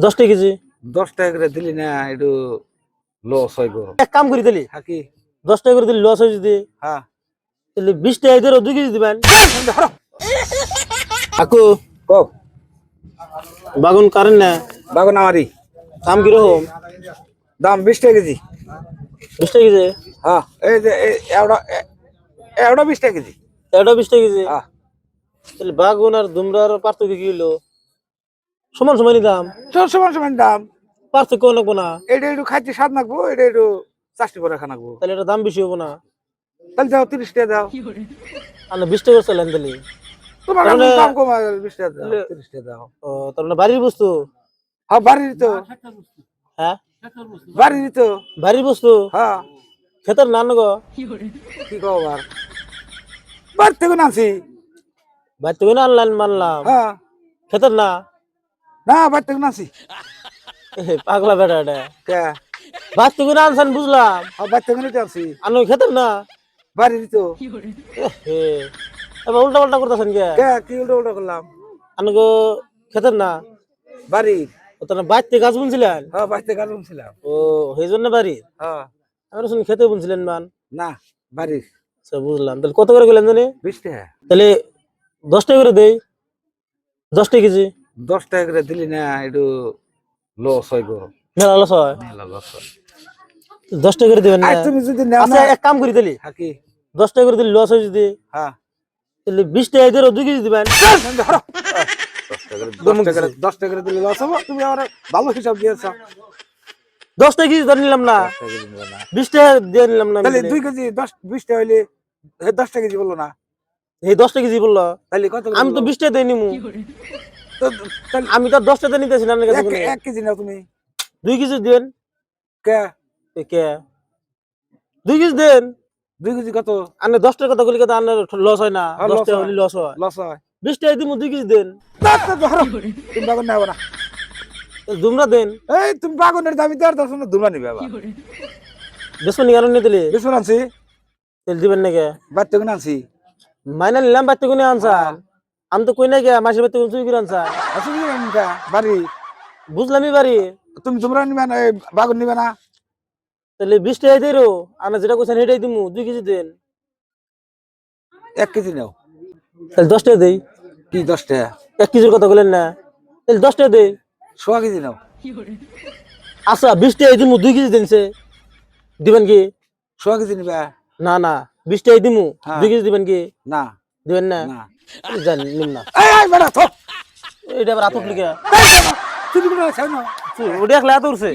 দশ টাকা কেজি? দশ টাকা করে দিলি না একটু লস হয় গো এক কাম করি তাহলে। থাকি দশ টাকা করে দিলে লস হয়ে যদি হ্যাঁ। তাহলে বিশ টাকা দিয়ে দুই কেজি দিবেন। কাকু কো বাগুন কারেন না। বাগুন আমারই। দাম কীরকম? দাম বিশ টাকা কেজি। বিশ টাকা কেজি? হ্যাঁ এই যে এই এওটা এ- এওটা বিশ টাকা কেজি। এটা বিশ টাকা কেজি? হ্যাঁ। তাহলে বাগুন আর দুমরার পার্থক্য কি হলো? সমান সমানই দাম। সব সমান সমান দাম। পার্থক্য লাগবো না। এটা একটু খাইতে স্বাদ নাকবো এটা একটু চাষটি করে খানাকবো তাহলে এটা দাম বেশি হব না। তাহলে দাও তিরিশ টাকা দাও। আর বিশ টাকা চাইলেন তাহলে। তোমার দাম কমা বিশ টাকা দাও তাহলে- তিরিশ টাকা দাও। ও তার মানে বাড়ির বস্তু? হ্যাঁ বাড়ির তো। হ্যাঁ? বাড়ির তো। বাড়ির বস্তু? হ্যাঁ। খেতের গো। কি থেকে না আনলাম মানলাম। হ্যাঁ। খেতের না? না বাড়ি থেকে পাগলা বেটা কে? বাড়ি থেকে আনছেন বুঝলাম। বাড়ি থেকে নিতে আনছি আনো খেতের না? বাড়ির তো। এবার উল্টা পাল্টা করতেছেন কে? কে কি উল্টো উল্টো করলাম আনো গো খেতের না? বাড়িতে গাছ বুনছিলেন? হ্যাঁ বাড়ি থেকে ছিলাম ও সেই জন্য বাড়ি হ্যাঁ। আমি শুনি খেতে বুনছিলেন মান। না বাড়ির। আচ্ছা বুঝলাম। তাহলে কত করে গেলেন জানি? বিশ টাকা। তাহলে দশ টাকা করে দেই। দশ টাকা কেজি? দশ টাকা করে দিলি না একটু লস হয় গো মেলা লস হয় মেলা লস হয় দশ টাকা করে দেবেন না তুমি যদি আচ্ছা না এক কাম করি তাহলে থাকি দশ টাকা করে দিলে লস হয় যদি হ্যাঁ তাহলে বিশ টাকা দিয়ে দুই কেজি দিবেন। দশ টাকা করে- টাকা করে দিলে লস হব তুমি আমার ভালো হিসাব দিয়েছ দশ টাকা কেজি ধরে নিলাম না বিশ টাকা দিয়ে নিলাম না আমি তাহলে। দুই কেজি দশ বিশ টাকা হইলে দশ টাকা কেজি বলল না এই দশ টাকা কেজি বলল তাহলে কত আমি তো? বিশ টাকা দিয়ে নিমু আমি তো দশ টাকা নিতেছি না আপনার কাছে এক- কেজি নাও তুমি। দুই কেজি দেন। কে? এ কে? দুই কেজি দেন। দুই কেজি কত? আনে দশ টাকা কথা কলি কথা আনে লস হয় না। হ্যাঁ, দশ হয়। হলে লস হয়। লস হয়। বিশ টাকা দিমু দুই কেজি দেন। তা তো ধরো তুমি বাগান নেব না। দুমরা দেন। এই তুমি বাগানের দামি দেওয়ার দশ না দুমা নিবে আবার বেসন নিয়ে আনেন দিলে বেসন আনছি। তেল দিবেন নাকি? বাড়ি থেকে আনছি। মাইনা নিলাম বাড়তে কোনে আনসান আমি তো কই না গে মাসের কোন চুরি করে আনসান আচ্ছা নিবা? বাড়ি? বুঝলামই বাড়ি। তুমি তোমরা নিবে না বাগান নিবে না? তাহলে বিশ টাকা দিয়ে রো আনা যেটা কইছেন সেটাই দিমু দুই কেজি দেন। এক কেজি নাও। তাহলে দশ টাকা দেই। কি দশ টাকা? এক কেজির কথা বলেন না। তাহলে দশ টাকা দেই। সোয়া কেজি নাও। আচ্ছা বিশ টাকা দিমু দুই কেজি দেনছে। দিবেন কি? সোয়া কেজি নিবে? না না বিশ টাকা দিমু হ্যাঁ। দুই কেজি দিবেন কি? না। দিবেন না। জান নিম না। এই বেটা থো। এটা আবার আতপ লিখে। তুমি কোনো ছাই না। ওটা একলা এত উঠছে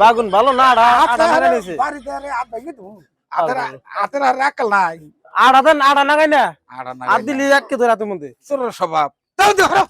বাগুন ভালো না আড়া আড়া নাগাই নিছে। বাড়িতে আরে আট ভাঙি তো। আতের আতের আর রাখাল নাই। আড়া দেন আড়া নাগাই না। আড়া না আর দিলি এক কে ধরে মধ্যে। স্বভাব। তাও দেখো।